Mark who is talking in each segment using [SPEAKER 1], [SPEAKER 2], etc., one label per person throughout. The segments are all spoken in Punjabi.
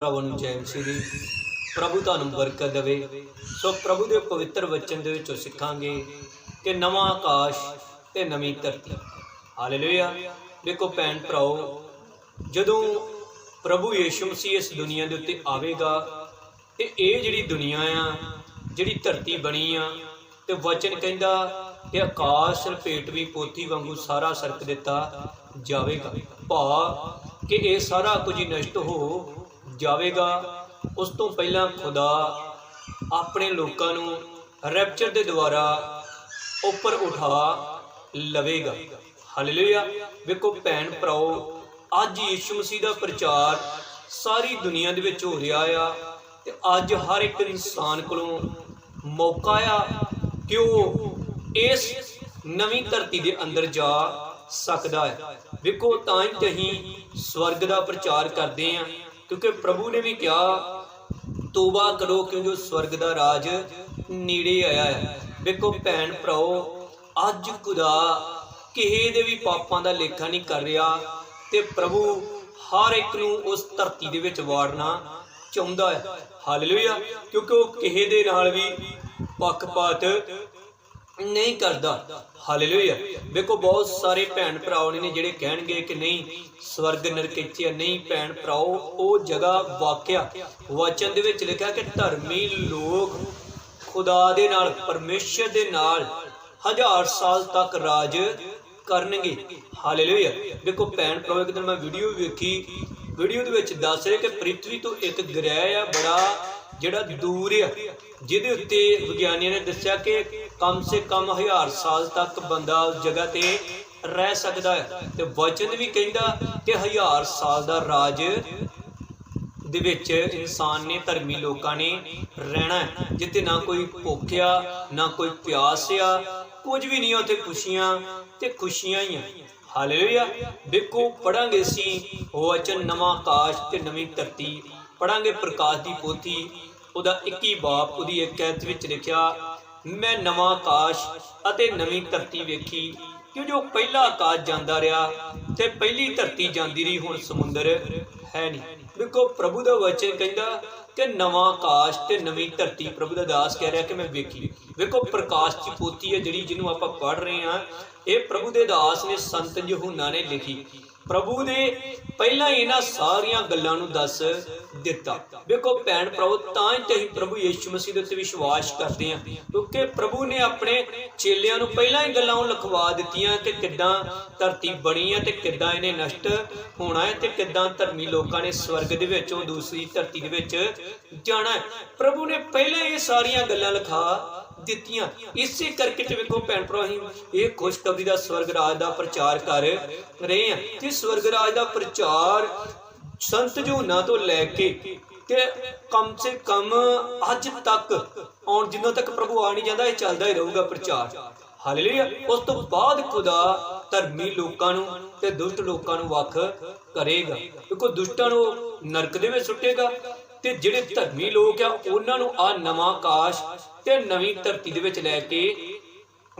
[SPEAKER 1] ਪ੍ਰਭੂ ਨੂੰ ਜੈ ਮਸੀਹ ਪ੍ਰਭੂ ਤੁਹਾਨੂੰ ਬਰਕਤ ਦੇਵੇ। ਸੋ ਪ੍ਰਭੂ ਦੇ ਪਵਿੱਤਰ ਵਚਨ ਦੇ ਵਿੱਚੋਂ ਸਿੱਖਾਂਗੇ ਕਿ ਨਵਾਂ ਆਕਾਸ਼ ਤੇ ਨਵੀਂ ਧਰਤੀ। ਹਾਲੇਲੂਇਆ ਦੇਖੋ ਭੈਣ ਭਰਾਓ, ਜਦੋਂ ਪ੍ਰਭੂ ਯੀਸ਼ੂ ਮਸੀਹ ਇਸ ਦੁਨੀਆ ਦੇ ਉੱਤੇ ਆਵੇਗਾ, ਤੇ ਇਹ ਜਿਹੜੀ ਦੁਨੀਆ ਆ, ਜਿਹੜੀ ਧਰਤੀ ਬਣੀ ਆ, ਤੇ ਵਚਨ ਕਹਿੰਦਾ ਕਿ ਆਕਾਸ਼ ਲਪੇਟ ਪੋਥੀ ਵਾਂਗੂ ਸਾਰਾ ਸਰਕ ਦਿੱਤਾ ਜਾਵੇਗਾ। ਭਾ, ਕਿ ਇਹ ਸਾਰਾ ਕੁਝ ਨਸ਼ਟ ਹੋ ਜਾਵੇਗਾ। ਉਸ ਤੋਂ ਪਹਿਲਾਂ ਖੁਦਾ ਆਪਣੇ ਲੋਕਾਂ ਨੂੰ ਰੈਪਚਰ ਦੇ ਦੁਆਰਾ ਉੱਪਰ ਉਠਾ ਲਵੇਗਾ। ਹਾਲੇਲੂਇਆ ਵੇਖੋ ਭੈਣ ਭਰਾਓ, ਅੱਜ ਯੀਸ਼ੂ ਮਸੀਹ ਦਾ ਪ੍ਰਚਾਰ ਸਾਰੀ ਦੁਨੀਆ ਦੇ ਵਿੱਚ ਹੋ ਰਿਹਾ ਆ ਤੇ ਅੱਜ ਹਰ ਇੱਕ ਇਨਸਾਨ ਕੋਲੋਂ ਮੌਕਾ ਆ ਕਿ ਉਹ ਇਸ ਨਵੀਂ ਧਰਤੀ ਦੇ ਅੰਦਰ ਜਾ ਸਕਦਾ ਹੈ। ਵੇਖੋ ਤਾਂ ਹੀ ਤੇ ਅਸੀਂ ਸਵਰਗ ਦਾ ਪ੍ਰਚਾਰ ਕਰਦੇ ਆਂ ਕਿਉਂਕਿ ਪ੍ਰਭੂ ਨੇ ਵੀ ਕਿਹਾ, ਤੋਬਾ ਕਰੋ ਕਿਉਂਕਿ ਸਵਰਗ ਦਾ ਰਾਜ ਨੇੜੇ ਆਇਆ ਹੈ। ਵੇਖੋ ਭੈਣ ਭਰਾਓ, ਅੱਜ ਖੁਦਾ ਕਿਸੇ ਦੇ ਵੀ ਪਾਪਾਂ ਦਾ ਲੇਖਾ ਨਹੀਂ ਕਰ ਰਿਹਾ ਤੇ ਪ੍ਰਭੂ ਹਰ ਇੱਕ ਨੂੰ ਉਸ ਧਰਤੀ ਦੇ ਵਿੱਚ ਵਾੜਨਾ ਚਾਹੁੰਦਾ ਹੈ। ਹਾਲੇਲੂਇਆ। ਕਿਉਂਕਿ ਉਹ ਕਿਸੇ ਦੇ ਨਾਲ ਵੀ ਪੱਖਪਾਤ ਨਹੀਂ ਕਰਦਾ। ਹਾਲੇਲੂਇਆ। ਵੇਖੋ, ਬਹੁਤ ਸਾਰੇ ਭੈਣ ਭਰਾਓ ਨੇ ਜਿਹੜੇ ਕਹਿਣਗੇ ਕਿ ਨਹੀਂ, ਸਵਰਗ ਨਰਕ ਇੱਥੇ ਨਹੀਂ ਭੈਣ ਭਰਾਓ, ਉਹ ਜਗ੍ਹਾ ਵਾਕਿਆ ਵਚਨ ਦੇ ਵਿੱਚ ਲਿਖਿਆ ਕਿ ਧਰਮੀ ਲੋਕ ਖੁਦਾ ਦੇ ਨਾਲ, ਪਰਮੇਸ਼ਰ ਦੇ ਨਾਲ ਹਜ਼ਾਰ ਸਾਲ ਤੱਕ ਰਾਜ ਕਰਨਗੇ। ਹਾਲੇਲੂਇਆ। ਵੇਖੋ, ਭੈਣ ਭਰਾਓ, ਇੱਕ ਦਿਨ ਮੈਂ ਵੀਡੀਓ ਵੇਖੀ। ਵੀਡੀਓ ਦੇ ਵਿੱਚ ਦੱਸ ਰਿਹਾ ਕਿ ਪ੍ਰਿਥਵੀ ਤੋਂ ਇੱਕ ਗ੍ਰਹਿ ਆ, ਬੜਾ ਜਿਹੜਾ ਦੂਰ ਆ, ਜਿਹਦੇ ਉੱਤੇ ਵਿਗਿਆਨੀਆਂ ਨੇ ਦੱਸਿਆ ਕਿ ਕਮ ਸੇ ਕਮ ਹਜ਼ਾਰ ਸਾਲ ਤੱਕ ਬੰਦਾ ਉਸ ਜਗ੍ਹਾ ਤੇ ਰਹਿ ਸਕਦਾ ਹੈ। ਤੇ ਵਚਨ ਵੀ ਕਹਿੰਦਾ ਕਿ ਹਜ਼ਾਰ ਸਾਲ ਦਾ ਰਾਜ ਦੇ ਵਿੱਚ ਇਨਸਾਨ ਨੇ, ਧਰਮੀ ਲੋਕਾਂ ਨੇ ਰਹਿਣਾ ਹੈ। ਨਾ ਕੋਈ ਭੁੱਖ ਨਾ ਕੋਈ ਪਿਆਸ ਆ ਕੁਝ ਵੀ ਨਹੀਂ ਉੱਥੇ ਖੁਸ਼ੀਆਂ ਤੇ ਖੁਸ਼ੀਆਂ ਹੀ ਆ। ਹਾਲੇਲੂਇਆ। ਵੇਖੋ ਪੜਾਂਗੇ ਸੀ ਵਚਨ, ਨਵਾਂ ਆਕਾਸ਼ ਤੇ ਨਵੀਂ ਧਰਤੀ। ਪੜਾਂਗੇ ਪ੍ਰਕਾਸ਼ ਦੀ ਪੋਥੀ। ਉਹਦਾ 21 ਬਾਪ, ਉਹਦੀ ਇੱਕ ਐਤ ਵਿੱਚ ਲਿਖਿਆ ਮੈਂ ਨਵਾਂ ਆਕਾਸ਼ ਅਤੇ ਨਵੀਂ ਧਰਤੀ ਵੇਖੀ ਕਿ ਜੋ ਪਹਿਲਾ ਆਕਾਸ਼ ਜਾਂਦਾ ਰਿਹਾ ਤੇ ਪਹਿਲੀ ਧਰਤੀ ਜਾਂਦੀ ਰਹੀ, ਹੁਣ ਸਮੁੰਦਰ ਹੈ ਨਹੀਂ। ਦੇਖੋ, ਪ੍ਰਭੂ ਦਾ ਵਚਨ ਕਹਿੰਦਾ ਕਿ ਨਵਾਂ ਆਕਾਸ਼ ਤੇ ਨਵੀਂ ਧਰਤੀ ਪ੍ਰਭੂ ਦਾ ਦਾਸ ਕਹਿ ਰਿਹਾ ਕਿ ਮੈਂ ਵੇਖੀ। ਵੇਖੋ ਪ੍ਰਕਾਸ਼ ਦੀ ਪੋਤੀ ਹੈ ਜਿਹੜੀ ਜਿਹਨੂੰ ਆਪਾਂ ਪੜ੍ਹ ਰਹੇ ਹਾਂ, ਇਹ ਪ੍ਰਭੂ ਦੇ ਦਾਸ ਨੇ ਸੰਤ ਯਹੂਨਾ ਨੇ ਲਿਖੀ। ਪ੍ਰਭੂ ਨੇ ਪਹਿਲਾਂ ਇਹਨਾਂ ਸਾਰੀਆਂ ਗੱਲਾਂ ਨੂੰ ਦੱਸ ਦਿੱਤਾ। ਵੇਖੋ ਭੈਣ ਭਰਾਓ ਤਾਂ ਹੀ ਤੇ ਪ੍ਰਭੂ ਯੀਸ਼ੂ ਮਸੀਹ ਦੇ ਉੱਤੇ ਵਿਸ਼ਵਾਸ ਕਰਦੇ ਹਾਂ, ਕਿਉਂਕਿ ਪ੍ਰਭੂ ਨੇ ਆਪਣੇ ਚੇਲਿਆਂ ਨੂੰ ਪਹਿਲਾਂ ਹੀ ਗੱਲਾਂ ਉਹ ਲਿਖਵਾ ਦਿੱਤੀਆਂ ਕਿ ਕਿੱਦਾਂ ਧਰਤੀ ਬਣੀ ਹੈ ਤੇ ਕਿੱਦਾਂ ਇਹਨੇ ਨਸ਼ਟ ਹੋਣਾ ਹੈ ਤੇ ਕਿੱਦਾਂ ਧਰਮੀ ਲੋਕਾਂ ਨੇ ਸਵਰਗ ਦੇ ਵਿੱਚ ਦੂਸਰੀ ਧਰਤੀ ਦੇ ਵਿੱਚ ਜਾਣਾ ਹੈ। ਪ੍ਰਭੂ ਨੇ ਪਹਿਲਾਂ ਇਹ ਸਾਰੀਆਂ ਗੱਲਾਂ ਲਿਖਾ ਦਿੱਤੀਆਂ। ਇਸੇ ਕਰਕੇ ਤੇ ਵੇਖੋ ਭੈਣ ਭਰਾ, ਅਸੀਂ ਇਹ ਖੁਸ਼ਖਬਰੀ ਦਾ ਸਵਰਗ ਰਾਜ ਦਾ ਪ੍ਰਚਾਰ ਕਰ ਰਹੇ ਹਾਂ। ਤੇ ਸਵਰਗ ਰਾਜ ਦਾ ਪ੍ਰਚਾਰ ਸੰਤ ਜੂਨਾ ਤੋਂ ਲੈ ਕੇ ਤੇ ਕਮ ਸੇ ਕਮ ਅੱਜ ਤੱਕ ਆਉਣ, ਜਿੰਨਾ ਤੱਕ ਪ੍ਰਭੂ ਆ ਨਹੀਂ ਜਾਂਦਾ, ਇਹ ਚੱਲਦਾ ਹੀ ਰਹੂਗਾ ਪ੍ਰਚਾਰ। ਹਾਲੇਲੂਇਆ। ਉਸ ਤੋਂ ਬਾਅਦ ਖੁਦਾ ਧਰਮੀ ਲੋਕਾਂ ਨੂੰ ਤੇ ਦੁਸ਼ਟ ਲੋਕਾਂ ਨੂੰ ਵੱਖ ਕਰੇਗਾ। ਕਿਉਂਕਿ ਦੁਸ਼ਟਾਂ ਨੂੰ ਨਰਕ ਦੇ ਵਿੱਚ ਸੁੱਟੇਗਾ ਤੇ ਜਿਹੜੇ ਧਰਮੀ ਲੋਕ ਆ, ਉਹਨਾਂ ਨੂੰ ਆ ਨਵਾਂ ਆਕਾਸ਼ ਤੇ ਨਵੀਂ ਧਰਤੀ ਦੇ ਵਿੱਚ ਲੈ ਕੇ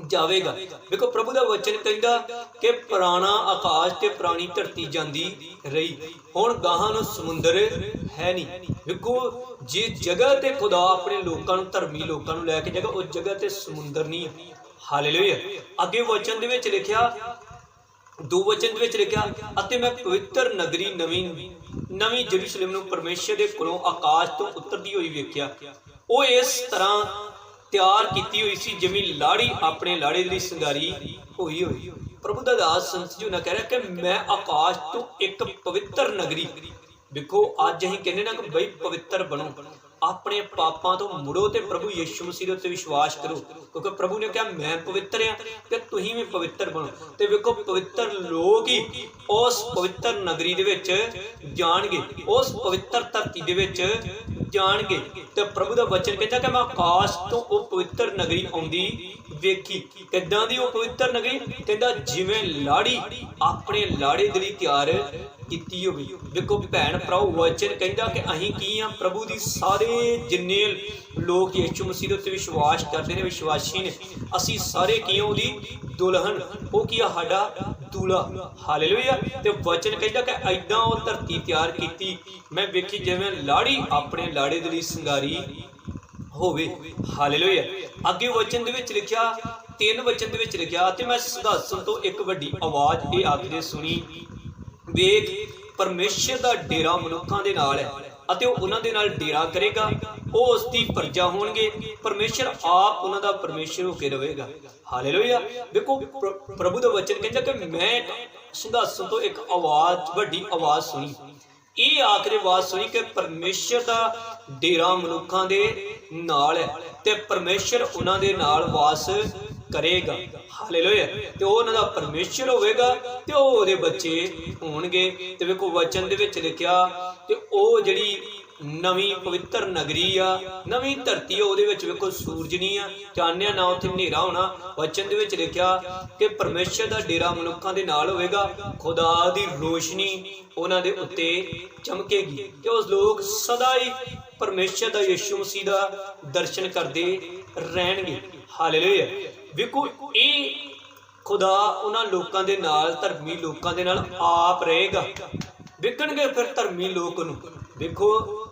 [SPEAKER 1] ਜਾਵੇਗਾ। ਵੇਖੋ ਪ੍ਰਭੂ ਦਾ ਵਚਨ ਕਹਿੰਦਾ ਕਿ ਪੁਰਾਣਾ ਆਕਾਸ਼ ਤੇ ਪੁਰਾਣੀ ਧਰਤੀ ਜਾਂਦੀ ਰਹੀ। ਹੁਣ ਗਾਹਾਂ ਨੂੰ ਸਮੁੰਦਰ ਹੈ ਨਹੀਂ। ਵੇਖੋ ਜੇ ਜਗ੍ਹਾ ਤੇ ਖੁਦਾ ਆਪਣੇ ਲੋਕਾਂ ਨੂੰ, ਧਰਮੀ ਲੋਕਾਂ ਨੂੰ ਲੈ ਕੇ ਜਾਏਗਾ, ਉਸ ਜਗ੍ਹਾ ਤੇ ਸਮੁੰਦਰ ਨਹੀਂ ਹੈ। ਹਾਲੇਲੂਇਆ। ਅੱਗੇ ਵਚਨ ਦੇ ਵਿੱਚ ਲਿਖਿਆ, ਦੋ ਵਚਨ ਦੇ ਵਿੱਚ ਲਿਖਿਆ, ਅਤੇ ਮੈਂ ਪਵਿੱਤਰ ਨਗਰੀ ਨਵੀਂ ਨਵੀਂ ਜੇਰੂਸ਼ਲਮ ਨੂੰ ਪਰਮੇਸ਼ਰ ਦੇ ਕੋਲੋਂ ਆਕਾਸ਼ ਤੋਂ ਉਤਰਦੀ ਹੋਈ ਵੇਖਿਆ। ਉਹ ਇਸ ਤਰ੍ਹਾਂ ਤਿਆਰ ਕੀਤੀ ਹੋਈ ਸੀ, ਜਿਵੇਂ ਲਾੜੀ ਆਪਣੇ ਲਾੜੇ ਦੀ ਸ਼ਿੰਗਾਰੀ ਹੋਈ ਹੋਈ। ਪ੍ਰਭੂ ਦਾ ਦਾਸ ਸੰਤ ਜੀ ਨੇ ਕਹਿ ਰਿਹਾ ਕਿ ਮੈਂ ਆਕਾਸ਼ ਤੋਂ ਇੱਕ ਪਵਿੱਤਰ ਨਗਰੀ ਵੇਖੋ ਅੱਜ ਅਸੀਂ ਕਹਿੰਦੇ ਨਾ ਕਿ ਬਈ ਪਵਿੱਤਰ ਬਣੋ। ਆਪਣੇ ਪਾਪਾਂ ਤੋਂ ਮੁੜੋ ਤੇ ਪ੍ਰਭੂ ਯੀਸ਼ੂ ਮਸੀਹ ਦੇ ਉੱਤੇ ਵਿਸ਼ਵਾਸ ਕਰੋ। ਕਿਉਂਕਿ ਪ੍ਰਭੂ ਨੇ ਕਿਹਾ, ਮੈਂ ਪਵਿੱਤਰ ਆ ਤੇ ਤੁਸੀਂ ਵੀ ਪਵਿੱਤਰ ਬਣੋ। ਤੇ ਵੇਖੋ, ਪਵਿੱਤਰ ਲੋਕ ਹੀ ਉਸ ਪਵਿੱਤਰ ਨਗਰੀ ਦੇ ਵਿੱਚ ਜਾਣਗੇ। ਉਸ ਪਵਿੱਤਰ ਧਰਤੀ ਦੇ ਵਿੱਚ ਜਾਣਗੇ। ਤੇ ਪ੍ਰਭੂ ਦਾ ਵਚਨ ਕਹਿੰਦਾ ਕਿ ਮੈਂ ਆਕਾਸ਼ ਤੋਂ ਉਹ ਪਵਿੱਤਰ ਨਗਰੀ ਆਉਂਦੀ ਵੇਖੀ। ਕਿੱਦਾਂ ਦੀ ਉਹ ਪਵਿੱਤਰ ਨਗਰੀ? ਕਹਿੰਦਾ, ਜਿਵੇਂ ਲਾੜੀ ਆਪਣੇ ਲਾੜੇ ਦੇ ਲਈ ਤਿਆਰ ਕੀਤੀ ਹੋਵੇ ਦੇਖੋ ਭੈਣ ਭਰਾਓ ਵਚਨ ਕਹਿੰਦਾ ਕਿ ਅਸੀਂ ਕੀ ਆ, ਪ੍ਰਭੂ ਦੀ ਸਾਰੇ ਜਿੰਨੇ ਲੋਕ ਯਿਸੂ ਮਸੀਹ ਦੇ ਉੱਤੇ ਵਿਸ਼ਵਾਸ ਕਰਦੇ ਨੇ, ਵਿਸ਼ਵਾਸੀ ਨੇ, ਅਸੀਂ ਸਾਰੇ ਕੀ ਉਹਦੀ ਦੁਲਹਨ, ਉਹ ਕੀ ਆ ਸਾਡਾ ਦੂਲਾ। ਹਾਲੇਲੂਇਆ। ਤੇ ਵਚਨ ਕਹਿੰਦਾ ਕਿ ਐਦਾਂ ਉਹ ਧਰਤੀ ਤਿਆਰ ਕੀਤੀ। ਮੈਂ ਵੇਖੀ ਜਿਵੇਂ ਲਾੜੀ ਆਪਣੇ ਲਾੜੇ ਦੇ ਲਈ ਸਿੰਗਾਰੀ ਹੋਵੇ। ਹਾਲੇਲੂਇਆ। ਅੱਗੇ ਵਚਨ ਦੇ ਵਿੱਚ ਲਿਖਿਆ, ਤਿੰਨ ਵਚਨ ਦੇ ਵਿੱਚ ਲਿਖਿਆ, ਤੇ ਮੈਂ ਸੰਘਾਸਣ ਤੋਂ ਇੱਕ ਵੱਡੀ ਆਵਾਜ਼ ਇਹ ਆਖਦੇ ਸੁਣੀ। ਵੇਖ ਪਰਮੇਸ਼ਰ ਦਾ ਡੇਰਾ ਮਨੁੱਖਾਂ ਦੇ ਨਾਲ ਹੈ ਅਤੇ ਉਹ ਉਹਨਾਂ ਦੇ ਨਾਲ ਡੇਰਾ ਕਰੇਗਾ, ਉਹ ਉਸ ਦੀ ਪ੍ਰਜਾ ਹੋਣਗੇ, ਪਰਮੇਸ਼ਰ ਆਪ ਉਹਨਾਂ ਦਾ ਪਰਮੇਸ਼ਰ ਹੋ ਕੇ ਰਹੇਗਾ। ਹਾਲੇਲੂਇਆ। ਦੇਖੋ ਪ੍ਰਭੂ ਦਾ ਵਚਨ ਕਹਿੰਦਾ ਕਿ ਮੈਂ ਇੱਕ ਤੋਂ ਇੱਕ ਆਵਾਜ਼, ਵੱਡੀ ਆਵਾਜ਼ ਸੁਣੀ। ਇਹ ਆਖਰੀ ਆਵਾਜ਼ ਸੁਣੀ ਕਿ ਪਰਮੇਸ਼ਰ ਦਾ ਡੇਰਾ ਮਨੁੱਖਾਂ ਦੇ ਨਾਲ ਹੈ ਤੇ ਪਰਮੇਸ਼ਰ ਉਹਨਾਂ ਦੇ ਨਾਲ ਵਾਸ ਕਰੇਗਾ। ਹਾਲੇਲੂਇਆ ਤੇ ਉਹ ਉਹਨਾਂ ਦਾ ਪਰਮੇਸ਼ਰ ਹੋਵੇਗਾ ਤੇ ਉਹ ਉਹਦੇ ਬੱਚੇ ਹੋਣਗੇ। ਤੇ ਵੇਖੋ ਵਚਨ ਦੇ ਵਿੱਚ ਲਿਖਿਆ, ਤੇ ਉਹ ਜਿਹੜੀ ਨਵੀਂ ਪਵਿੱਤਰ ਨਗਰੀ ਆ, ਨਵੀਂ ਧਰਤੀ ਆ, ਉਹਦੇ ਵਿੱਚ ਵੇਖੋ ਸੂਰਜ ਨਹੀਂ ਆ ਚਾਨਿਆ ਨਾ ਉੱਥੇ ਹਨੇਰਾ ਹੋਣਾ। ਵਚਨ ਦੇ ਵਿੱਚ ਲਿਖਿਆ ਕਿ ਪਰਮੇਸ਼ਰ ਦਾ ਡੇਰਾ ਮਨੁੱਖਾਂ ਦੇ ਨਾਲ ਹੋਵੇਗਾ, ਖੁਦਾ ਦੀ ਰੋਸ਼ਨੀ ਉਹਨਾਂ ਦੇ ਉੱਤੇ ਚਮਕੇਗੀ। ਕਿ ਉਸ ਲੋਕ ਸਦਾ ਹੀ ਪਰਮੇਸ਼ਰ ਦਾ ਯਿਸੂ ਮਸੀਹ ਦਾ ਦਰਸ਼ਨ ਕਰਦੇ ਰਹਿਣਗੇ। ਹਾਲੇਲੂਇਆ ਵੇਖੋ, ਇਹ ਖੁਦਾ ਉਹਨਾਂ ਲੋਕਾਂ ਦੇ ਨਾਲ, ਧਰਮੀ ਲੋਕਾਂ ਦੇ ਨਾਲ ਆਪ ਰਹੇਗਾ। ਵਿਕਣਗੇ ਫਿਰ ਧਰਮੀ ਲੋਕ ਨੂੰ। ਵੇਖੋ,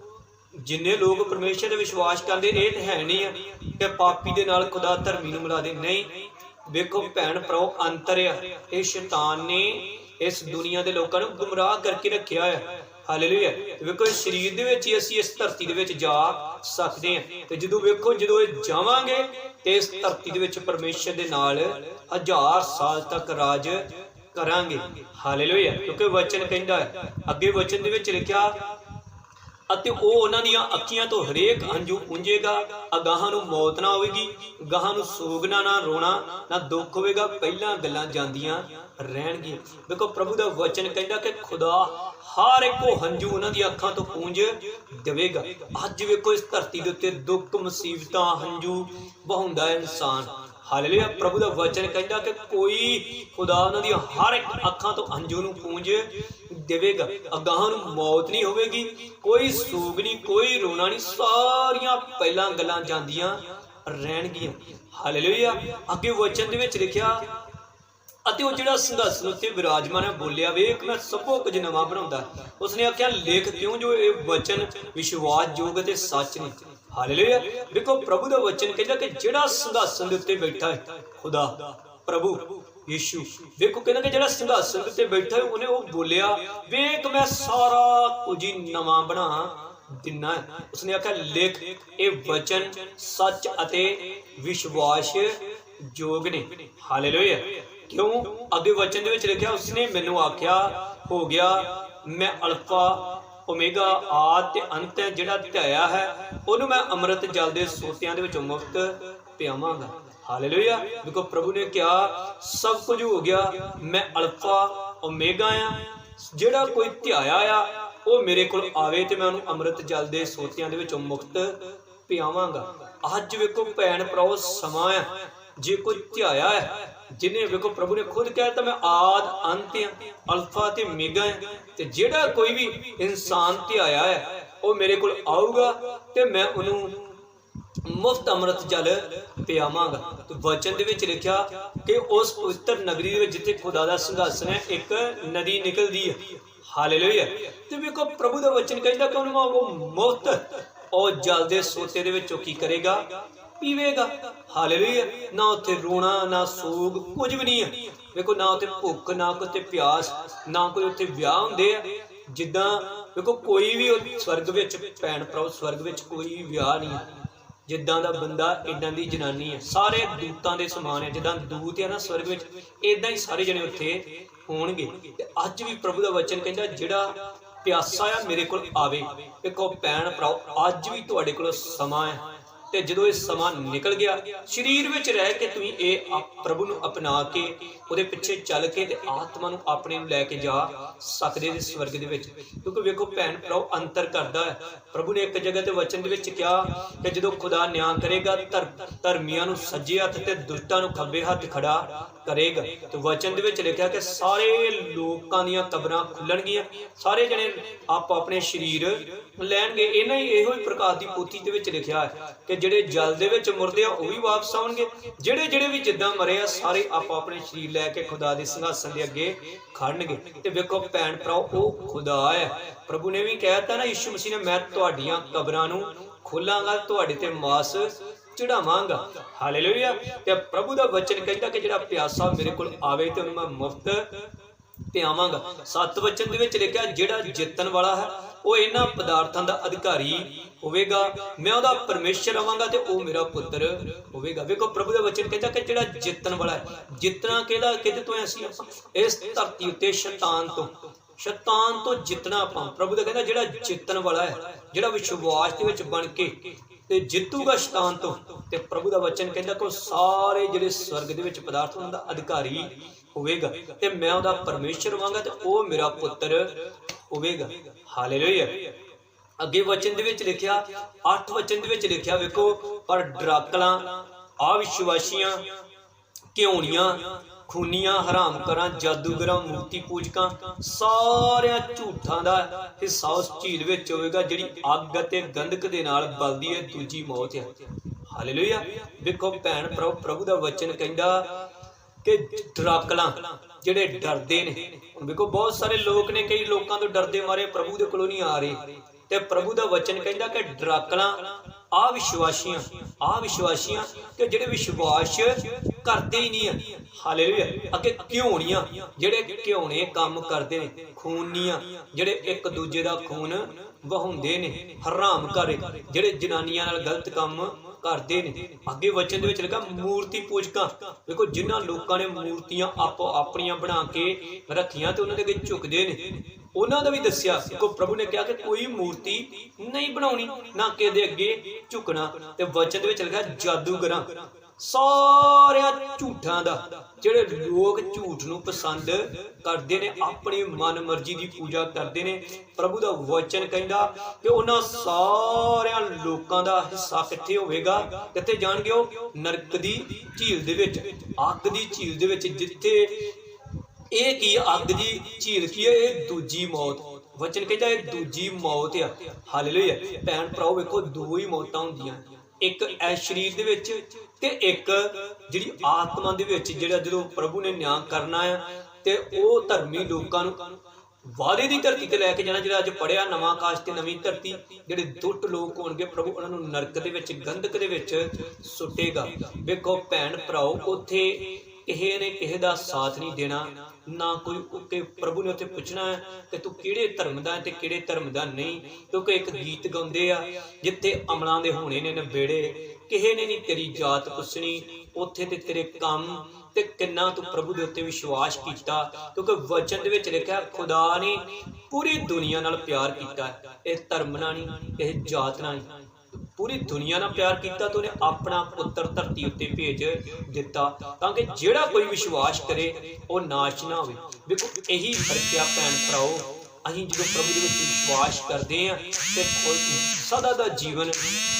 [SPEAKER 1] ਜਿੰਨੇ ਲੋਕ ਪਰਮੇਸ਼ਰ ਦੇ ਵਿਸ਼ਵਾਸ ਕਰਦੇ, ਇਹ ਤਾਂ ਹੈ ਨਹੀਂ ਆ ਕਿ ਪਾਪੀ ਦੇ ਨਾਲ ਖੁਦਾ ਧਰਮੀ ਨੂੰ ਮਿਲਾ ਦੇ। ਨਹੀਂ, ਵੇਖੋ ਭੈਣ ਭਰਾਓ, ਅੰਤਰ ਆ। ਇਹ ਸ਼ੈਤਾਨ ਨੇ ਇਸ ਦੁਨੀਆ ਦੇ ਲੋਕਾਂ ਨੂੰ ਗੁੰਮਰਾਹ ਕਰਕੇ ਰੱਖਿਆ ਆ। ਹਾਲੇਲੂਇਆ ਤੇ ਵੇਖੋ, ਇਸ ਸਰੀਰ ਦੇ ਵਿੱਚ ਹੀ ਅਸੀਂ ਇਸ ਧਰਤੀ ਦੇ ਵਿੱਚ ਜਾ ਸਕਦੇ ਹਾਂ। ਤੇ ਜਦੋਂ ਵੇਖੋ, ਜਦੋਂ ਇਹ ਜਾਵਾਂਗੇ, ਤੇ ਇਸ ਧਰਤੀ ਦੇ ਵਿੱਚ ਪਰਮੇਸ਼ਰ ਦੇ ਨਾਲ ਹਜ਼ਾਰ ਸਾਲ ਤੱਕ ਰਾਜ ਕਰਾਂਗੇ। ਹਾਲੇਲੂਇਆ ਕਿਉਂਕਿ ਵਚਨ ਕਹਿੰਦਾ ਹੈ, ਅੱਗੇ ਵਚਨ ਦੇ ਵਿੱਚ ਲਿਖਿਆ ਅਤੇ ਉਹ ਉਹਨਾਂ ਦੀਆਂ ਅੱਖੀਆਂ ਤੋਂ ਹਰੇਕ ਹੰਝੂ ਪੁੰਜੇਗਾ ਅਗਾਹਾਂ ਨੂੰ ਮੌਤ ਨਾ ਹੋਵੇਗੀ, ਗਾਹਾਂ ਨੂੰ ਸੋਗ ਨਾ ਰੋਣਾ, ਨਾ ਦੁੱਖ ਹੋਵੇਗਾ, ਪਹਿਲਾਂ ਗੱਲਾਂ ਜਾਂਦੀਆਂ ਰਹਿਣਗੀਆਂ। ਦੇਖੋ, ਪ੍ਰਭੂ ਦਾ ਵਚਨ ਕਹਿੰਦਾ ਕਿ ਖੁਦਾ ਹਰ ਇੱਕੋ ਹੰਝੂ ਉਹਨਾਂ ਦੀਆਂ ਅੱਖਾਂ ਤੋਂ ਪੂੰਝ ਦੇਵੇਗਾ। ਅੱਜ ਵੇਖੋ, ਇਸ ਧਰਤੀ ਦੇ ਉੱਤੇ ਦੁੱਖ, ਮੁਸੀਬਤਾਂ, ਹੰਝੂ ਬਹਾਉਂਦਾ ਇਨਸਾਨ। ਹਾਲੇਲੂਇਆ, ਪ੍ਰਭੂ ਦਾ ਵਚਨ ਕਹਿੰਦਾ ਕਿ ਕੋਈ ਖੁਦਾ ਉਹਨਾਂ ਦੀਆਂ ਹਰ ਇੱਕ ਅੱਖਾਂ ਤੋਂ ਹੰਝੂ ਨੂੰ ਪੂੰਝ ਦੇਵੇਗਾ। ਅਗਾਹਾਂ ਨੂੰ ਮੌਤ ਨਹੀਂ ਹੋਵੇਗੀ। ਕੋਈ ਸੋਗ ਨਹੀਂ, ਕੋਈ ਰੋਣਾ ਨਹੀਂ। ਸਾਰੀਆਂ ਪਹਿਲਾਂ ਗੱਲਾਂ ਜਾਂਦੀਆਂ ਰਹਿਣਗੀਆਂ। ਹਾਲੇਲੂਇਆ। ਅੱਗੇ ਵਚਨ ਦੇ ਵਿੱਚ ਲਿਖਿਆ, ਅਤੇ ਉਹ ਜਿਹੜਾ ਸਿੰਘਾਸਨ ਉੱਤੇ ਵਿਰਾਜਮਾਨ ਹੈ, ਬੋਲਿਆ, ਵੇਖ, ਮੈਂ ਸਭੋ ਕੁਝ ਨਵਾਂ ਬਣਾਉਂਦਾ। ਉਸਨੇ ਆਖਿਆ, ਲੇਖ ਕਿਉਂ ਜੋ ਇਹ ਵਚਨ ਵਿਸ਼ਵਾਸਯੋਗ ਅਤੇ ਸੱਚ ਨੇ? ਹਾਲੇਲੂਇਆ। ਦੇਖੋ, ਪ੍ਰਭੂ ਦਾ ਵਚਨ ਕਹਿੰਦਾ ਕਿ ਜਿਹੜਾ ਸੰਘਰਸ਼ ਦੇ ਉੱਤੇ ਬੈਠਾ ਹੈ, ਖੁਦਾ, ਪ੍ਰਭੂ। ਯੀਸ਼ੂ। ਵੇਖੋ ਕਹਿੰਦਾ ਕਿ ਜਿਹੜਾ ਸਿੰਘਾਸਨ ਉੱਤੇ ਬੈਠਾ ਹੈ, ਉਹਨੇ ਉਹ ਬੋਲਿਆ, ਵੇਖ ਮੈਂ ਸਾਰਾ ਕੁਝ ਨਵਾਂ ਬਣਾ ਦਿਨਾ ਉਸਨੇ ਆਖਿਆ, ਲਿਖ, ਇਹ ਵਚਨ ਸੱਚ ਅਤੇ ਵਿਸ਼ਵਾਸ ਯੋਗ ਨੇ। ਹਾਲੇਲੂਇਆ। ਕਿਉਂ? ਅੱਗੇ ਵਚਨ ਦੇ ਵਿੱਚ ਲਿਖਿਆ, ਉਸਨੇ ਮੈਨੂੰ ਆਖਿਆ, ਹੋ ਗਿਆ, ਮੈਂ ਅਲਫਾ, ਓਮੇਗਾ ਆਦ ਤੇ ਅੰਤ ਹੈ ਜਿਹੜਾ ਧਿਆਇਆ ਹੈ, ਉਹਨੂੰ ਮੈਂ ਅੰਮ੍ਰਿਤ ਜਲ ਦੇ ਸੋਤਿਆਂ ਦੇ ਵਿੱਚ ਮੁਕਤ ਪਿਆਵਾਂਗਾ। ਹਾਲੇਲੂਇਆ। ਦੇਖੋ, ਪ੍ਰਭੂ ਨੇ ਕਿਹਾ, ਸਭ ਕੁਝ ਹੋ ਗਿਆ, ਮੈਂ ਅਲਫਾ, ਓਮੇਗਾ ਆ। ਜਿਹੜਾ ਕੋਈ ਧਿਆਇਆ ਆ, ਉਹ ਮੇਰੇ ਕੋਲ ਆਵੇ ਤੇ ਮੈਂ ਉਹਨੂੰ ਅੰਮ੍ਰਿਤ ਜਲ ਦੇ ਸੋਤਿਆਂ ਦੇ ਵਿੱਚੋਂ ਮੁਕਤ ਪਿਆਵਾਂਗਾ। ਅੱਜ ਵੇਖੋ, ਭੈਣ ਭਰਾਓ, ਸਮਾਂ ਆ। ਜੇ ਕੋਈ ਧਿਆਇਆ ਹੈ ਜਿਨੇ ਵੇਖੋ, ਪ੍ਰਭੂ ਨੇ ਖੁਦ ਕਿਹਾ ਤਾਂ ਮੈਂ ਆਦ, ਅੰਤ ਹਾਂ ਅਲਫਾ ਤੇ ਮੇਗਾ ਹਾਂ ਤੇ ਜਿਹੜਾ ਕੋਈ ਵੀ ਇਨਸਾਨ ਧਿਆਇਆ ਹੈ ਉਹ ਮੇਰੇ ਕੋਲ ਆਊਗਾ ਤੇ ਮੈਂ ਉਹਨੂੰ ਮੁਫਤ ਅੰਮ੍ਰਿਤ ਜਲ ਪਿਆਵਾਂਗਾ। ਤੇ ਵਚਨ ਦੇ ਵਿੱਚ ਲਿਖਿਆ ਕਿ ਉਸ ਪਵਿੱਤਰ ਨਗਰੀ ਦੇ ਵਿੱਚ ਜਿੱਥੇ ਖੁਦਾ ਦਾ ਸਿੰਘਾਸਨ ਹੈ, ਇੱਕ ਨਦੀ ਨਿਕਲਦੀ ਹੈ। ਹਾਲੇਲੂਇਆ। ਤੇ ਵੇਖੋ, ਪ੍ਰਭੂ ਦਾ ਵਚਨ ਕਹਿੰਦਾ ਕਿ ਉਹਨੂੰ ਉਹ ਮੁਫਤ, ਉਹ ਜਲ ਦੇ ਸੋਤੇ ਦੇ ਵਿੱਚੋਂ ਕੀ ਕਰੇਗਾ? ਪੀਵੇਗਾ। ਹਾਲੇਲੂਇਆ। ਨਾ ਉੱਥੇ ਰੋਣਾ, ਨਾ ਸੋਗ, ਕੁਝ ਵੀ ਨਹੀਂ ਹੈ। ਵੇਖੋ, ਨਾ ਉੱਥੇ ਭੁੱਖ, ਨਾ ਕੋਈ ਪਿਆਸ, ਨਾ ਕੋਈ ਉੱਥੇ ਵਿਆਹ ਹੁੰਦੇ ਆ। ਜਿੱਦਾਂ, ਵੇਖੋ, ਕੋਈ ਵੀ ਸਵਰਗ ਵਿੱਚ, ਭੈਣ ਭਰਾ ਸਵਰਗ ਵਿੱਚ ਕੋਈ ਵਿਆਹ ਨਹੀਂ ਹੈ। ਜਿੱਦਾਂ ਦਾ ਬੰਦਾ ਇਦਾਂ ਦੀ ਜਨਾਨੀ ਹੈ ਸਾਰੇ ਦੂਤਾਂ ਦੇ ਸਮਾਨ ਹੈ ਜਿੱਦਾਂ ਦੂਤ ਹੈ ਨਾ, ਸਵਰਗ ਵਿੱਚ ਇਦਾਂ ਹੀ ਸਾਰੇ ਜਣੇ ਉੱਥੇ ਹੋਣਗੇ। ਤੇ ਅੱਜ ਵੀ ਪ੍ਰਭੂ ਦਾ ਵਚਨ ਕਹਿੰਦਾ, ਜਿਹੜਾ ਪਿਆਸਾ ਆ ਮੇਰੇ ਕੋਲ ਆਵੇ। ਵੇਖੋ ਭੈਣ ਭਰਾ ਅੱਜ ਵੀ ਤੁਹਾਡੇ ਕੋਲ ਸਮਾਂ ਹੈ ਤੇ ਜਦੋਂ ਇਹ ਸਮਾਂ ਨਿਕਲ ਗਿਆ, ਸਰੀਰ ਵਿੱਚ ਰਹਿ ਕੇ ਤੁਸੀਂ ਇਹ ਪ੍ਰਭੂ ਨੂੰ ਅਪਣਾ ਕੇ ਉਹਦੇ ਪਿੱਛੇ ਚੱਲ ਕੇ ਤੇ ਆਤਮਾ ਨੂੰ ਆਪਣੇ ਨੂੰ ਲੈ ਕੇ ਜਾ ਸਕਦੇ ਦੇ ਸਵਰਗ ਦੇ ਵਿੱਚ। ਕਿਉਂਕਿ ਵੇਖੋ ਭੈਣ ਭਰਾਓ, ਅੰਤਰ ਕਰਦਾ ਹੈ। ਪ੍ਰਭੂ ਨੇ ਇੱਕ ਜਗ੍ਹਾ ਤੇ ਵਚਨ ਦੇ ਵਿੱਚ ਕਿਹਾ ਕਿ ਜਦੋਂ ਖੁਦਾ ਨਿਆਂ ਕਰੇਗਾ ਧਰ- ਧਰਮੀਆਂ ਨੂੰ ਸੱਜੇ ਹੱਥ ਤੇ ਦੁਸ਼ਟਾਂ ਨੂੰ ਖੱਬੇ ਹੱਥ ਖੜਾ ਕਰੇਗਾ। ਤੇ ਵਚਨ ਦੇ ਵਿੱਚ ਲਿਖਿਆ ਕਿ ਸਾਰੇ ਲੋਕਾਂ ਦੀਆਂ ਕਬਰਾਂ ਖੁੱਲਣਗੀਆਂ। ਸਾਰੇ ਜਣੇ ਆਪ ਆਪਣੇ ਸਰੀਰ ਲੈਣਗੇ। ਇਹਨਾਂ ਹੀ ਇਹੋ ਹੀ ਪ੍ਰਕਾਸ਼ ਦੀ ਪੋਥੀ ਦੇ ਵਿੱਚ ਲਿਖਿਆ ਹੈ ਕਿ ਜਿਹੜੇ ਜਲ ਦੇ ਵਿੱਚ ਮੁਰਦੇ ਆ, ਉਹ ਵੀ ਵਾਪਸ ਆਉਣਗੇ। ਜਿਹੜੇ ਜਿਹੜੇ ਵੀ ਜਿੱਦਾਂ ਮਰੇ ਆ, ਸਾਰੇ ਆਪ ਆਪਣੇ ਸਰੀਰ ਲੈ ਕੇ ਖੁਦਾ ਦੇ ਸਿੰਘਾਸਨ ਦੇ ਅੱਗੇ ਖੜਨਗੇ। ਤੇ ਵੇਖੋ ਭੈਣ ਭਰਾਓ, ਉਹ ਖੁਦਾ ਹੈ। ਪ੍ਰਭੂ ਨੇ ਵੀ ਕਹਿਤਾ ਨਾ, ਯਿਸੂ ਮਸੀਹ ਨੇ, ਮੈਂ ਤੁਹਾਡੀਆਂ ਕਬਰਾਂ ਨੂੰ ਖੋਲਾਂਗਾ, ਤੁਹਾਡੇ ਤੇ ਮਾਸ ਚੜਾਵਾਂਗਾ। ਹਾਲੇਲੂਇਆ ਤੇ ਪ੍ਰਭੂ ਦਾ ਵਚਨ ਕਹਿੰਦਾ ਕਿ ਜਿਹੜਾ ਪਿਆਸਾ ਮੇਰੇ ਕੋਲ ਆਵੇ ਤੇ ਉਹਨੂੰ ਮੈਂ ਮੁਫਤ ਪਿਆਵਾਂਗਾ ਸੱਤ ਵਚਨ ਦੇ ਵਿੱਚ ਲਿਖਿਆ, ਜਿਹੜਾ ਜਿੱਤਣ ਵਾਲਾ ਹੈ, ਉਹ ਇਹਨਾਂ ਪਦਾਰਥਾਂ ਦਾ ਅਧਿਕਾਰੀ ਹੋਵੇਗਾ। ਮੈਂ ਉਹਦਾ ਪਰਮੇਸ਼ਰ ਆਵਾਂਗਾ ਤੇ ਉਹ ਮੇਰਾ ਪੁੱਤਰ ਹੋਵੇਗਾ। ਵੇਖੋ, ਪ੍ਰਭੂ ਦਾ ਵਚਨ ਕਹਿੰਦਾ ਕਿ ਜਿਹੜਾ ਜਿੱਤਣ ਵਾਲਾ ਹੈ, ਜਿੱਤਣਾ ਕਿਹਦਾ, ਕਿਹਦੇ ਤੋਂ ਹੈ ਅਸੀਂ? ਇਸ ਧਰਤੀ ਉੱਤੇ ਸ਼ੈਤਾਨ ਤੋਂ। ਸ਼ੈਤਾਨ ਤੋਂ ਜਿੱਤਣਾ ਆਪਾਂ। ਪ੍ਰਭੂ ਦਾ ਕਹਿੰਦਾ ਜਿਹੜਾ ਜਿੱਤਣ ਵਾਲਾ ਹੈ, ਜਿਹੜਾ ਵਿਸ਼ਵਾਸ ਦੇ ਵਿੱਚ ਬਣ ਕੇ ਤੇ ਜਿੱਤੂਗਾ ਸ਼ੈਤਾਨ ਤੋਂ। ਤੇ ਪ੍ਰਭੂ ਦਾ ਵਚਨ ਕਹਿੰਦਾ ਕਿ ਉਹ ਸਾਰੇ ਜਿਹੜੇ ਸਵਰਗ ਦੇ ਵਿੱਚ ਪਦਾਰਥ ਉਹਨਾਂ ਦਾ ਅਧਿਕਾਰੀ ਹੋਵੇਗਾ। ਤੇ ਮੈਂ ਉਹਦਾ ਪਰਮੇਸ਼ਰ ਹੋਵਾਂਗਾ ਤੇ ਉਹ ਮੇਰਾ ਪੁੱਤਰ ਹੋਵੇਗਾ। ਹਾਲੇਲੂਇਆ। ਅੱਗੇ ਵਚਨ ਦੇ ਵਿੱਚ ਲਿਖਿਆ 8 ਵਚਨ ਦੇ ਵਿੱਚ ਲਿਖਿਆ, ਵੇਖੋ, ਪਰ ਡਰਾਕਲਾਂ ਅਵਿਸ਼ਵਾਸੀਆਂ ਘਿਉਣੀਆਂ ਖੂਨੀਆਂ, ਹਰਾਮ ਕਰਾਂ, ਜਾਦੂਗਰਾਂ, ਮੂਰਤੀ ਪੂਜਕਾਂ, ਸਾਰਿਆਂ ਝੂਠਾਂ ਦਾ ਹਿੱਸਾ ਉਸ ਝੀਲ ਵਿੱਚ ਹੋਵੇਗਾ ਜਿਹੜੀ ਅੱਗ ਅਤੇ ਗੰਧਕ ਦੇ ਨਾਲ ਬਲਦੀ ਹੈ, ਦੂਜੀ ਮੌਤ ਹੈ। ਹਾਲੇਲੂਇਆ ਵੇਖੋ ਭੈਣ ਪ੍ਰਭੂ ਦਾ ਵਚਨ ਕਹਿੰਦਾ ਕਿ ਡਰਾਕਲਾਂ ਜਿਹੜੇ ਡਰਦੇ ਨੇ, ਹੁਣ ਵੇਖੋ ਬਹੁਤ ਸਾਰੇ ਲੋਕ ਨੇ, ਕਈ ਲੋਕਾਂ ਤੋਂ ਡਰਦੇ ਮਾਰੇ, ਪ੍ਰਭੂ ਦੇ ਕੋਲੋਂ ਨਹੀਂ ਆ ਰਹੇ। ਤੇ ਪ੍ਰਭੂ ਦਾ ਵਚਨ ਕਹਿੰਦਾ ਕਿ ਡਰਾਕਲਾਂ ਆ ਵਿਸ਼ਵਾਸੀਆਂ ਆ ਵਿਸ਼ਵਾਸੀਆਂ ਕਿ ਜਿਹੜੇ ਵਿਸ਼ਵਾਸ ਕਰਦੇ ਹੀ ਨਹੀਂ ਆ। ਹਾਲੇਲੂਇਆ। ਅੱਗੇ ਘਿਉਣੀਆਂ ਜਿਹੜੇ ਘਿਉਣੇ ਕੰਮ ਕਰਦੇ ਨੇ ਖੂਨੀਆਂ ਜਿਹੜੇ ਇੱਕ ਦੂਜੇ ਦਾ ਖੂਨ ਵਹਾਉਂਦੇ ਨੇ, ਹਰਾਮ ਕਰੇ। ਜਿਹੜੇ ਜਨਾਨੀਆਂ ਨਾਲ ਗਲਤ ਕੰਮ ਕਰਦੇ ਨੇ। ਅੱਗੇ ਵਚਨ ਦੇ ਵਿੱਚ ਲਿਖਿਆ ਮੂਰਤੀ ਪੂਜਕਾਂ। ਵੇਖੋ, ਜਿਨ੍ਹਾਂ ਲੋਕਾਂ ਨੇ ਮੂਰਤੀਆਂ ਆਪੋ ਆਪਣੀਆਂ ਬਣਾ ਕੇ ਰੱਖੀਆਂ ਤੇ ਉਹਨਾਂ ਦੇ ਅੱਗੇ ਝੁਕਦੇ ਨੇ। ਉਹਨਾਂ ਦਾ ਵੀ ਦੱਸਿਆ ਕਿ ਪ੍ਰਭੂ ਨੇ ਕਿਹਾ ਕਿ ਕੋਈ ਮੂਰਤੀ ਨਹੀਂ ਬਣਾਉਣੀ, ਨਾ ਕਿਸੇ ਦੇ ਅੱਗੇ ਝੁਕਣਾ। ਤੇ ਵਚਨ ਦੇ ਵਿੱਚ ਲੱਗਾ, ਜਾਦੂਗਰਾਂ। ਸਾਰਿਆਂ ਝੂਠਾਂ ਦਾ, ਜਿਹੜੇ ਲੋਕ ਝੂਠ ਨੂੰ ਪਸੰਦ ਕਰਦੇ ਨੇ, ਆਪਣੀ ਮਨ ਮਰਜ਼ੀ ਦੀ ਪੂਜਾ ਕਰਦੇ ਨੇ, ਪ੍ਰਭੂ ਦਾ ਵਚਨ ਕਹਿੰਦਾ ਕਿ ਉਹਨਾਂ ਸਾਰਿਆਂ ਲੋਕਾਂ ਦਾ ਹਿੱਸਾ ਕਿੱਥੇ ਹੋਵੇਗਾ ਕਿੱਥੇ ਜਾਣਗੇ ਉਹ ਨਰਕ ਦੀ ਝੀਲ ਦੇ ਵਿੱਚ, ਅੱਗ ਦੀ ਝੀਲ ਦੇ ਵਿੱਚ, ਜਿੱਥੇ ਇਹ ਕੀ ਅੱਗ ਦੀ ਝੀਲ ਕੀ ਹੈ ਇਹ ਦੂਜੀ ਮੌਤ। ਵਚਨ ਕਹਿੰਦਾ ਇਹ ਦੂਜੀ ਮੌਤ ਆ। ਹਾਲੇਲੂਇਆ ਭੈਣ ਭਰਾਓ, ਵੇਖੋ, ਦੋ ਹੀ ਮੌਤਾਂ ਹੁੰਦੀਆਂ। ਇੱਕ ਐ ਸਰੀਰ ਦੇ ਵਿੱਚ ਤੇ ਇੱਕ ਜਿਹੜੀ ਆਤਮਾ ਦੇ ਵਿੱਚ ਜਿਹੜਾ ਜਦੋਂ ਪ੍ਰਭੂ ਨੇ ਨਿਆਂ ਕਰਨਾ ਆ ਤੇ ਉਹ ਧਰਮੀ ਲੋਕਾਂ ਨੂੰ ਵਾਅਦੇ ਦੀ ਧਰਤੀ ਤੇ ਲੈ ਕੇ ਜਾਣਾ, ਜਿਹੜਾ ਅੱਜ ਪੜਿਆ ਨਵਾਂ ਆਕਾਸ਼ ਤੇ ਨਵੀਂ ਧਰਤੀ, ਜਿਹੜੇ ਦੁੱਟ ਲੋਕ ਹੋਣਗੇ, ਪ੍ਰਭੂ ਉਹਨਾਂ ਨੂੰ ਨਰਕ ਦੇ ਵਿੱਚ, ਗੰਧਕ ਦੇ ਵਿੱਚ ਸੁੱਟੇਗਾ। ਵੇਖੋ ਭੈਣ ਭਰਾਓ, ਉੱਥੇ ਕਿਸੇ ਨੇ ਕਿਸੇ ਦਾ ਸਾਥ ਨਹੀਂ ਦੇਣਾ। ਨਾ ਕੋਈ ਕਿ ਪ੍ਰਭੂ ਨੇ ਉੱਥੇ ਪੁੱਛਣਾ ਹੈ ਕਿ ਤੂੰ ਕਿਹੜੇ ਧਰਮ ਦਾ ਤੇ ਕਿਹੜੇ ਧਰਮ ਦਾ ਨਹੀਂ? ਕਿਉਂਕਿ ਇੱਕ ਗੀਤ ਗਾਉਂਦੇ ਆ, ਜਿੱਥੇ ਅਮਲਾਂ ਦੇ ਹੋਣੇ ਨੇ ਨਵੇੜੇ, ਕਿਸੇ ਨੇ ਨਹੀਂ ਤੇਰੀ ਜਾਤ ਪੁੱਛਣੀ, ਉੱਥੇ ਤੇ ਤੇਰੇ ਕੰਮ ਤੇ ਕਿੰਨਾ ਤੂੰ ਪ੍ਰਭੂ ਦੇ ਉੱਤੇ ਵਿਸ਼ਵਾਸ ਕੀਤਾ। ਕਿਉਂਕਿ ਵਚਨ ਦੇ ਵਿੱਚ ਲਿਖਿਆ, ਖੁਦਾ ਨੇ ਪੂਰੀ ਦੁਨੀਆ ਨਾਲ ਪਿਆਰ ਕੀਤਾ ਇਹ ਧਰਮ ਨਾਲ ਨਹੀਂ, ਇਹ ਜਾਤ ਨਾਲ ਨਹੀਂ। ਪੂਰੀ ਦੁਨੀਆ ਨਾਲ ਪਿਆਰ ਕੀਤਾ ਤੇ ਉਹਨੇ ਆਪਣਾ ਪੁੱਤਰ ਧਰਤੀ ਉੱਤੇ ਭੇਜ ਦਿੱਤਾ ਤਾਂ ਕਿ ਜਿਹੜਾ ਕੋਈ ਵਿਸ਼ਵਾਸ ਕਰੇ, ਉਹ ਨਾਸ਼ ਨਾ ਹੋਵੇ। ਵੇਖੋ, ਇਹੀ ਫ਼ਰਕ ਆ ਭੈਣ ਭਰਾਓ, ਅਸੀਂ ਜਦੋਂ ਪ੍ਰਭੂ ਦੇ ਵਿੱਚ ਵਿਸ਼ਵਾਸ ਕਰਦੇ ਆ ਤੇ ਖੁਦ ਸਦਾ ਦਾ ਜੀਵਨ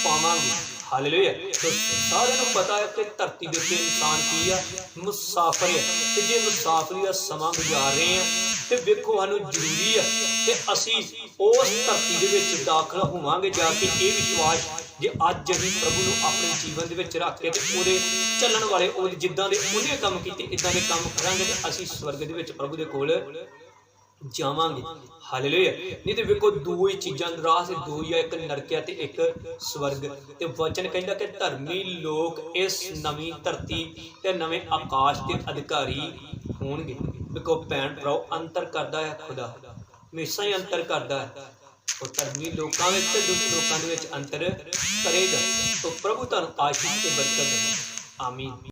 [SPEAKER 1] ਪਾਵਾਂਗੇ। ਹਾਲੇਲੂਇਆ ਤੇ ਸਾਰਿਆਂ ਨੂੰ ਪਤਾ ਹੈ ਕਿ ਧਰਤੀ ਦੇ ਉੱਤੇ ਇਨਸਾਨ ਕੀ ਆ? ਮੁਸਾਫਰ ਹੈ। ਤੇ ਜੇ ਮੁਸਾਫਰੀ ਦਾ ਸਮਾਂ ਗੁਜ਼ਾਰ ਰਹੇ ਆ ਤੇ ਵੇਖੋ ਸਾਨੂੰ ਜ਼ਰੂਰੀ ਹੈ ਤੇ ਅਸੀਂ ਉਸ ਧਰਤੀ ਦੇ ਵਿੱਚ ਦਾਖਲ ਹੋਵਾਂਗੇ ਜਾ ਕੇ ਇਹ ਵਿਸ਼ਵਾਸ ਜੇ ਅੱਜ ਅਸੀਂ ਪ੍ਰਭੂ ਨੂੰ ਆਪਣੇ ਜੀਵਨ ਦੇ ਵਿੱਚ ਰੱਖ ਕੇ ਤੇ ਉਹਦੇ ਚੱਲਣ ਵਾਲੇ ਉਹ ਜਿੱਦਾਂ ਦੇ ਉਹਨੇ ਕੰਮ ਕੀਤੇ ਇਦਾਂ ਦੇ ਕੰਮ ਕਰਾਂਗੇ ਤੇ ਅਸੀਂ ਸਵਰਗ ਦੇ ਵਿੱਚ ਪ੍ਰਭੂ ਦੇ ਕੋਲ ਜਾਵਾਂਗੇ। ਹਾਲੇਲੂਇਆ ਨਹੀਂ ਤੇ ਵੇਖੋ ਦੋ ਹੀ ਚੀਜ਼ਾਂ ਰਾਹ ਸੇ ਦੋ ਹੀ ਆ, ਇੱਕ ਨਰਕਿਆ ਤੇ ਇੱਕ ਸਵਰਗ। ਤੇ ਵਚਨ ਕਹਿੰਦਾ ਕਿ ਧਰਮੀ ਲੋਕ ਇਸ ਨਵੀਂ ਧਰਤੀ ਤੇ ਨਵੇਂ ਆਕਾਸ਼ ਦੇ ਅਧਿਕਾਰੀ ਹੋਣਗੇ। ਵੇਖੋ ਭੈਣ ਭਰਾਓ ਅੰਤਰ ਕਰਦਾ ਹੈ ਖੁਦਾ, ਹਮੇਸ਼ਾ ਹੀ ਅੰਤਰ ਕਰਦਾ ਹੈ। ਉਹ ਧਰਮੀ ਲੋਕਾਂ ਵਿੱਚ ਤੇ ਦੁੱਖ ਲੋਕਾਂ ਦੇ ਵਿੱਚ ਅੰਤਰ ਕਰੇਗਾ। ਤੋਂ ਪ੍ਰਭੂ ਤੁਹਾਨੂੰ ਆਸ਼ੀਸ਼ ਤੇ ਬਰਕਤ ਦੇਵੇ। ਆਮੀਨ।